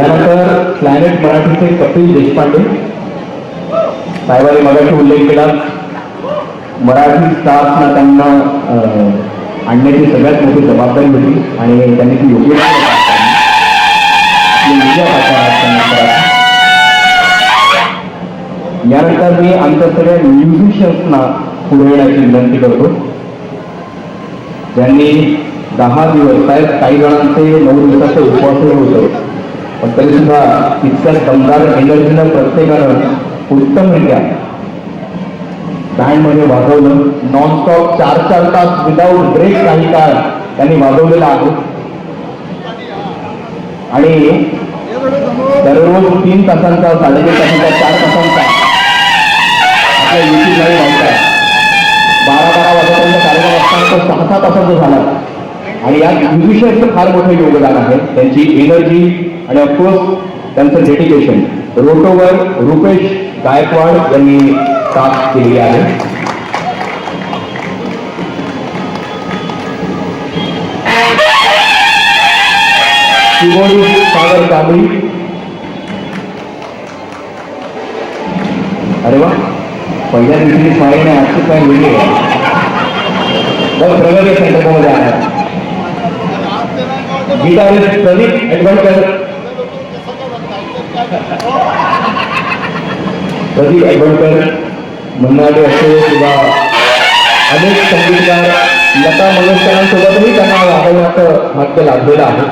यानंतर प्लॅनेट मराठीचे कपिल देशपांडे. साहेबांनी मगाशी उल्लेख केला. मराठी स्टार्सना त्यांना अं, आणण्याची सगळ्यात मोठी जबाबदारी होती आणि त्यांनी ती योग्य यानंतर मी आमच्या सगळ्या म्युझिशियन्सना पुढे येण्याची विनंती करतो. ज्यांनी दहा दिवस साहेब काही जणांचे नऊ दिवसाचे उपवासही होतं. पण तरी सुद्धा इतक्या दमदार एनर्जीनं प्रत्येकानं उत्तमरित्या बँडमध्ये वाजवलं. नॉनस्टॉप चार चार तास विदाऊट ब्रेक काही काळ त्यांनी वाजवलेला आहे. आणि दररोज तीन तासांचा साडेतीन तासांचा चार तासांचा आपल्या युट्यूब लाईव्ह व्हायचा बारा बारा वाजेपर्यंत कार्यक्रम असताना तो सहा सहा तासांचा झाला. आणि यात म्युझिशियनचं फार मोठं योगदान आहे. त्यांची एनर्जी आणि ऑफकोर्स त्यांचं डेडिकेशन रोटोवर रुपेश गायकवाड यांनी साथ केली आहे. सागर कांबळी. अरे वा पहिल्या दिवशी स्माईल नाही आजची काय मिळली प्रगती सेंटरमध्ये आहे. गिटारिस्ट प्रदीप एडवणकर प्रदीप एडवणकर मन्नाडे असो किंवा अनेक संगीतकार लता मंगेशकरांसोबतही त्यांना वाजवण्याचं भाग्य लाभलेलं आहे.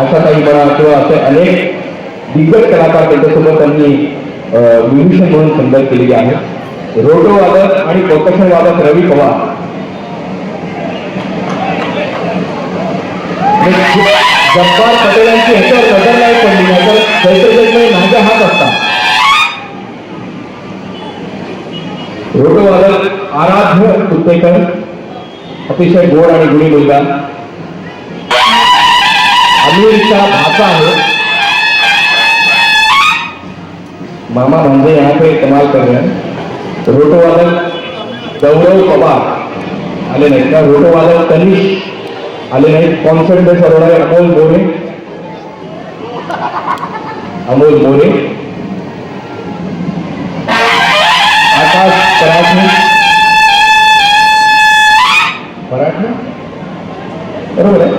आशाताई म्हणा किंवा असे अनेक दिग्गज कलाकार त्यांच्यासोबत त्यांनी म्युझिशियन म्हणून संदर्भ केलेली आहे. रोटो वादक आणि परकशन वादक रवी पवार. जब्बार पटेलांची ह्याच्यावर नजर नाही पडली नाहीतर चैत्रजन्मही माझ्या हात असतात. रोटोवादक आराध्य कुत्तेकर अतिशय गोड आणि गुणी मुलगा. अमेरिका भाषा आहे. मामा म्हणजे यहाँ पे कमाल कर रहे हैं रोटोवादक गौरव पवार आले नाहीत का? रोटोवादक तनिष आले नाहीत. कॉन्सर्ट बेस होणारे अमोल मोरे. अमोल मोरे. बरोबर आहे?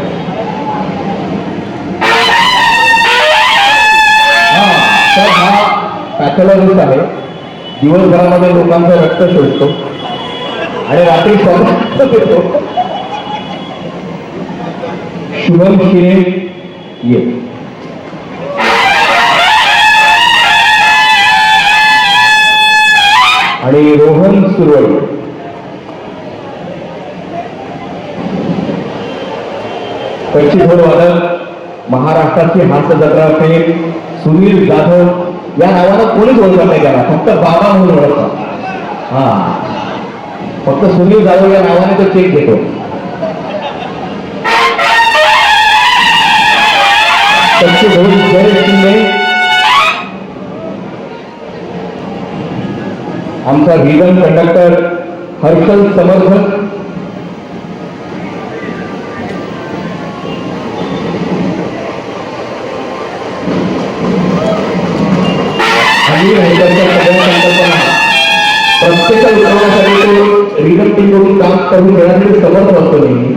हा तर हा पॅथॉलॉजिस्ट आहे. दिवसभरामध्ये लोकांचं रक्त शोधतो. आणि रात्री स्वतः देतो शुभम शिरे ये. आणि रोहन सुरवड पश्चिम वादक महाराष्ट्राची हास्य जत्रा फेम सुनील जाधव या नावानं कोणीच ओळखत नाही त्याला फक्त बाबा म्हणून ओळखतात. हा. फक्त सुनील जाधव या नावाने तो चेक घेतो. त्यांचे जय आमचा रिगन कंडक्टर हर्षल समर्थक प्रत्येक उतरवण्यासाठी तो रिगन करून काम करून घेण्यासाठी समर्थ असतो नेहमी.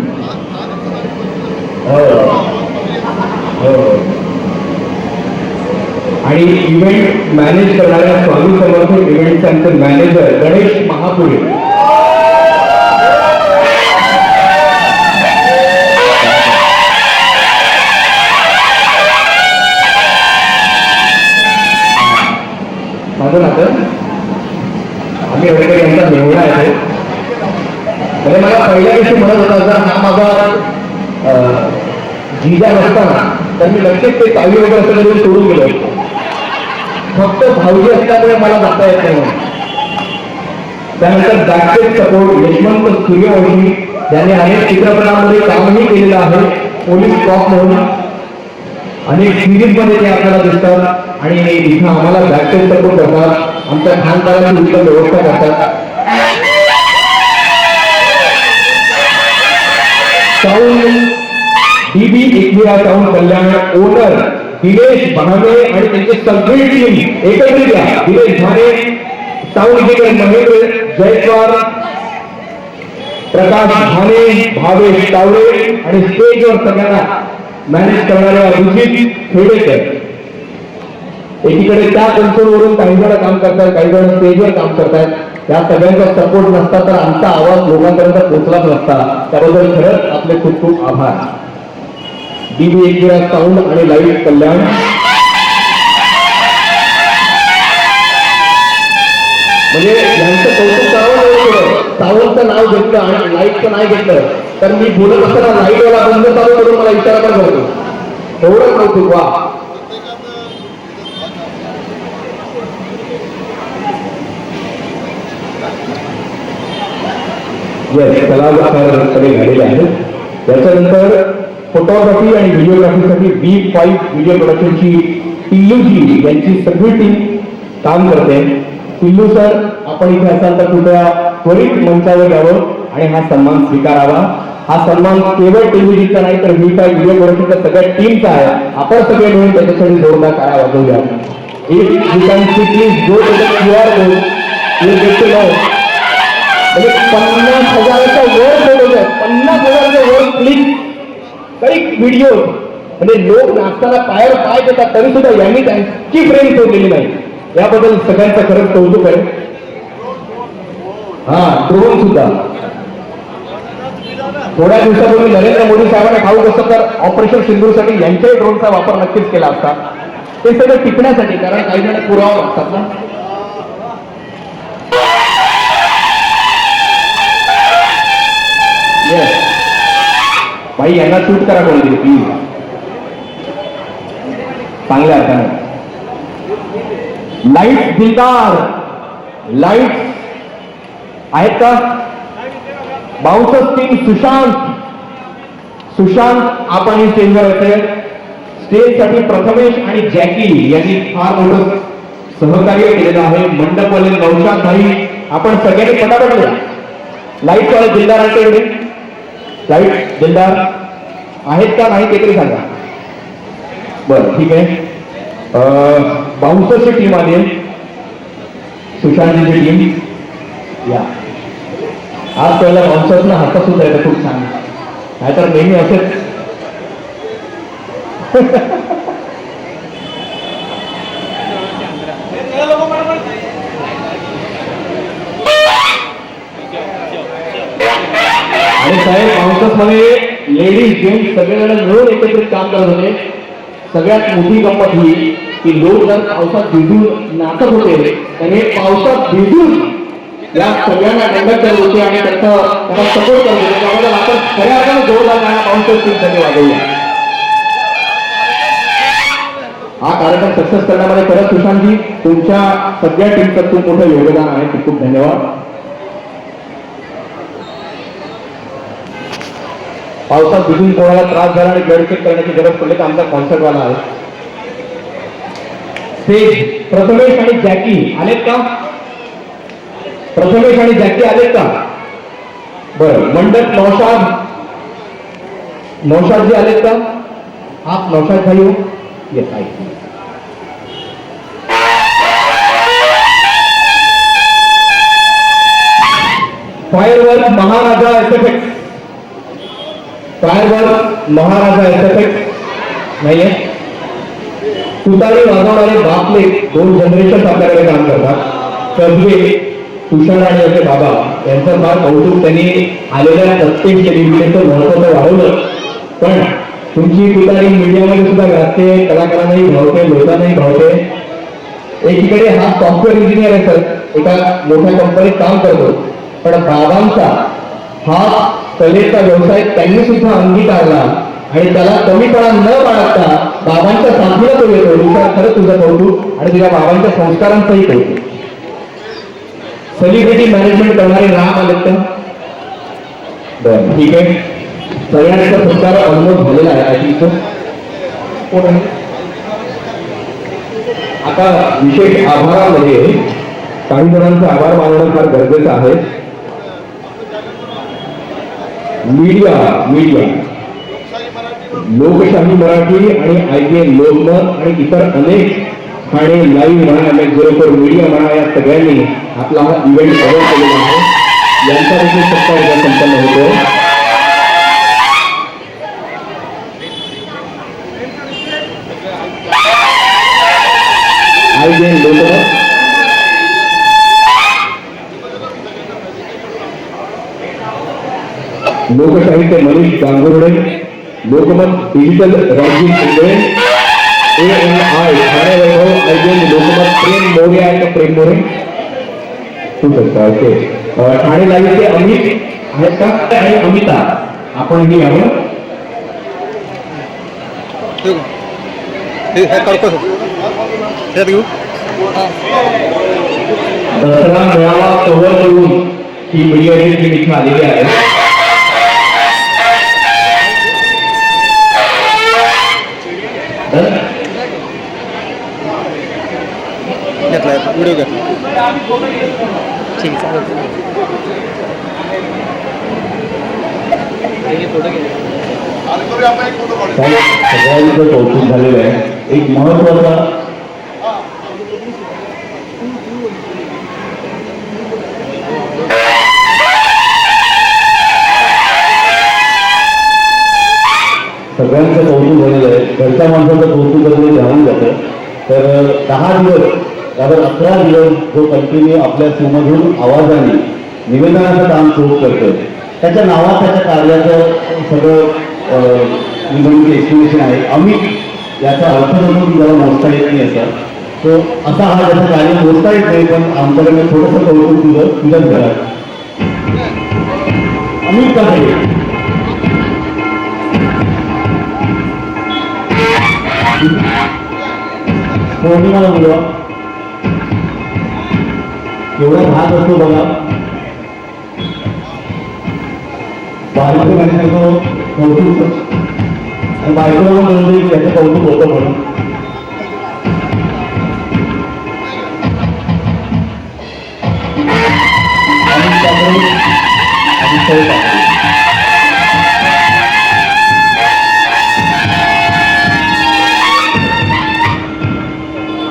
हो. हो. आणि इव्हेंट मॅनेज करणाऱ्या स्वामी समर्थ इव्हेंटचे मॅनेजर गणेश महापुरे. माझं नातं? आम्ही एवढे यांचा मेहुणा आहे म्हणजे मला पहिल्या दिवशी म्हणत होता जर हा माझा जिजा नसताना तर मी नक्कीच ते चावी वगैरे असं करून सोडून गेलो असतो. फक्त भाऊजी असल्यामुळे मला जाता येत नाही त्यानंतर बॅकस्टेज सपोर्ट यशवंत सूर्यवंशी ज्यांनी अनेक चित्रपटांमध्ये कामही केलेलं आहे पोलीस कॉप म्हणून. अनेक सिरीजमध्ये ते आपल्याला दिसतात आणि इथं आम्हाला बॅकटेज सपोर्ट करतात. आमच्या खानदाराची उत्तम व्यवस्था करतात. Sound DB Ekvira sound Kalyan owner Dinesh Bhane आणि त्यांची सगळी टीम एकत्रित या. दिनेश भाने साऊंड इंजिनियर महेंद्र जयस्वाल प्रकाश भाने भावेश तावडे आणि स्टेजवर सगळ्यांना मॅनेज करणाऱ्या अभिजित खेडेकर. एकीकडे त्या कन्सोलवरून काही जण काम करतात काही जण स्टेजवर काम करतात या सगळ्यांचा सपोर्ट नसता तर आमचा आवाज लोकांपर्यंत पोहोचलाच नसता. त्याबद्दल खरंच आपले खूप खूप आभार. डीबी एकविरा साऊंड आणि लाईव्ह कल्याण. म्हणजे यांचं कौतुक करावं एवढं सावंतचं नाव घेतलं आणि लाईटचं नाही घेतलं. तर मी बोलत असताना लाईटवाला बंद चालू करून मला विचार पण करतो. एवढं कौतुक वा. येस कलाकार सगळे झालेले आहेत. त्याच्यानंतर फोटोग्राफी आणि व्हिडिओग्राफीसाठी बी फाईव्ह व्हिडिओ प्रोडक्शनची टिल्लूजी यांची सगळी टीम काम करते. पिल्लू सर आपण इथे असाल तर कृपया त्वरित मंचावर यावं आणि हा सन्मान स्वीकारावा. हा सन्मान केवळ टिल्लूजीचा नाही तर व्ही फाय व्हिडिओ प्रोडक्शनच्या सगळ्या टीमचा आहे. आपण सगळे मिळून त्याच्यासाठी जोरदार काळा वाजवूया. एक ठिकाणची please go to the Q R code you get to know म्हणजे पन्नास हजाराच्या वर फोटोज आहेत पन्नास हजाराच्या वर क्लिक काही व्हिडिओ म्हणजे लोक नाचताना पायावर पाय देतात तरी सुद्धा यांनी त्यांची फ्रेम सोडलेली नाही. याबद्दल सगळ्यांचं खरंच कौतुक आहे. हा ड्रोन सुद्धा. थोड्या दिवसापूर्वी नरेंद्र मोदी साहेबांना ठाऊक असतं तर ऑपरेशन सिंधूसाठी यांच्याही ड्रोनचा वापर नक्कीच केला असता. ते सगळं टिकण्यासाठी कारण काही जण पुरावा लागतात ना. येस भाई यांना शूट करा कोणतरी प्लीज चांगल्या अर्थाने. लाइट दिलदार. लाइट आहेत का? Bouncer team Sushant. सुशांत आपण ही स्टेजवर येते स्टेजसाठी प्रथमेश आणि जॅकी यांनी फार मोठं सहकार्य केलेलं आहे. मंडपवाले नौशाद भाई आपण सगळ्यांनी पटापट लाइट वाले दिलदारांकडे लाइट दिलदार आहेत का नाही ते तरी सांगा. बरं ठीक आहे. बाउन्सरची टीम आली आहे. सुशांतची टीम या. आज पहिला बाउन्सर्सना हातात सुद्धा येतं खूप छान. नाहीतर नेहमी असेल आणि साहेब बाउन्सर्स मध्ये लेडीज जेंट्स सगळेजण मिळून एकत्रित काम करत होते. सगळ्यात मोठी गंमत ही की लोक जर पावसात भिजून नाचत होते त्याने पावसात भिजून या सगळ्यांना कंडक्ट करत होते आणि त्यांचा त्यांना सपोर्ट करत होते. त्यामुळे आपण खऱ्या अर्थाने जोरदार गाणं बाउन्सर्स टीमसाठी वाजवूया हा कार्यक्रम सक्सेस करण्यामध्ये खरंच सुशांतजी तुमच्या सगळ्या टीमचं खूप मोठं योगदान आहे. खूप खूप धन्यवाद. पावसात भिजून कोणाला त्रास झाला आणि ब्लड चेक करण्याची गरज पडली तर आमचा कॉन्सर्टवाला आहे. स्टेज प्रथमेश आणि जॅकी आलेत का? प्रथमेश आणि जॅकी आलेत का? बरं मंडप नौशाद नौशाद जी आलेत का? आप नौशाद भाई हो. Yes I firework Maharaja effect firework Maharaja effect नाहीये. तुतारी वाजवणारे बापले दोन जनरेशन आपल्याकडे काम करतात. कर्वे तुषार आणि याचे बाबा यांचं फार कौतुक त्यांनी आलेल्या प्रत्येक टेलिव्हिजनचं महत्त्व तर वाढवलं. पण तुमची तुतारी मीडियामध्ये सुद्धा घातते कलाकारांनाही भावते लोकांनाही भावते. एकीकडे हा सॉफ्टवेअर इंजिनियर आहे सर एका मोठ्या कंपनीत काम करतो. पण बाबांचा हा कलेचा व्यवसाय त्यांनी सुद्धा अंगीकारला आणि त्याला कमीपणा न बाळगता बाबांच्या साथीला तो येतो. विचार खरंच तुझं कौतुक आणि तुझ्या बाबांच्या संस्कारांचंही कौतुक. सेलिब्रिटी मॅनेजमेंट करणारे राम आलेत का? बरं ठीक आहे. सगळ्यांचा संस्कार ऑलमोस्ट झालेला आहे आय थिंक कोण आहे? आता विशेष आभारामध्ये काही जणांचा आभार मानणं फार गरजेचं आहे. Media media. लोकशाही मराठी आणि आय लोकमत आणि इतर अनेक ठाणे लाईव्ह म्हणा एम बरोबर मीडिया म्हणा या सगळ्यांनी आपला हा इव्हेंट कव्हर केलेला आहे. यांचा देखील सत्ता उद्या संपन्न होतो आय लोकमत लोकशाहीचे Manish Gangurde Lokmat digital Rajiv Shinde A N I Thane Vaibhav N Lokmat Prem More आहे का प्रेम मोरे. तू शकता ओके ठाणे लाईव्हचे अमित आहेत का? आणि अमिता आपणही यावं हे करतो त्यात घेऊ दसरा मेळावा कव्हर करून ही मीडिया इथे आलेली आहे. घेतला काही सगळ्यांचं कौतुक झालेलं आहे एक महत्वाचा सगळ्यांचं कौतुक झालेलं आहे घरच्या माणसाचं कौतुक जातं तर दहा दिवस कारण अकरा दिवस जो कंटिन्यू आपल्या समोरून आवाजाने निवेदनाचं काम सुरू करतोय. त्याच्या नावात त्याच्या कार्याचं सगळं अं, निवडणूक एक्सप्लेनेशन आहे. अमित याचा अर्थ म्हणून जरा मोजता येत नाही असा. तो असा हा त्याचं कार्य मोजता येत नाही पण आमच्याकडे थोडंसं कौतुक तुझं तुझ्याच घरात अमित काकडे पौर्णिमाला बोलवा? एवढा भाग असतो बघा. बायको म्हणण्याचं हो, कौतुक. आणि बायकोला म्हणून की याचं कौतुक होतं म्हणून.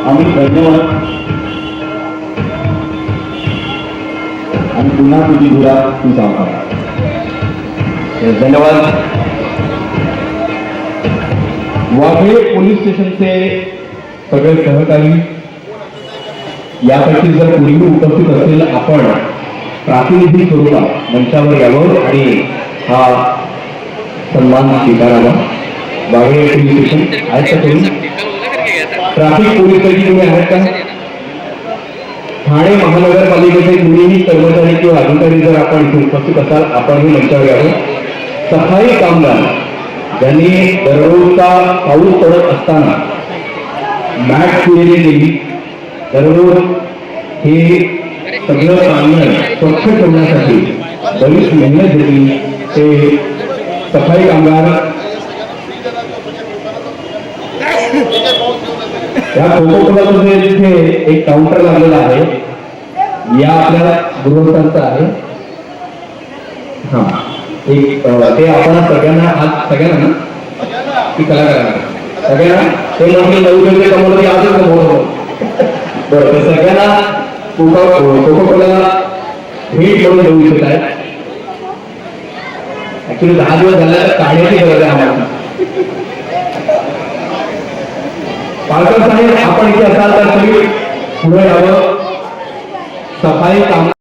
आम्ही धन्यवाद. पुन्हा तुझी धुरा तू सांगा धन्यवाद. वाघळे पोलीस स्टेशनचे सगळे सहकारी यापैकी जर पूर्वी उपस्थित असेल आपण प्रातिनिधिक स्वरूपात मंचावर यावं आणि हा सन्मान स्वीकारावा. वाघे पोलीस स्टेशन आहेत का तुम्ही? ट्रॅफिक पोलीस पैकी तुम्ही आहेत का? ठाणे महानगरपालिकेचे कुणीही कर्मचारी किंवा अधिकारी जर आपण इथे उपस्थित असाल आपणही मंचावर यावं. सफाई कामगार ज्यांनी दररोजचा पाऊस पडत असताना मॅट केलेली नेली दररोज हे सगळं प्रांगण स्वच्छ ठेवण्यासाठी बरीच मेहनत घेतली ते सफाई कामगार या कोकोकोलामध्ये तिथे एक काउंटर लागलेला आहे. या आपल्याला गृहस्थांचा आहे. हा. एक ते आपण सगळ्यांना आज सगळ्यांना ना? की कलाकारांना सगळ्यांना? ते नोकरी नऊ पैसे कमवलं की आजच कमवलं बरं ते सगळ्यांना कोका कोकोकोला भेट म्हणून देऊ इच्छित आहेत. ऍक्च्युली दहा दिवस झाल्या काढण्याची गरज आहे आम्हाला. पालकर साहेब आपण इथे असाल तर तुम्ही पुढे यावं सफाई काम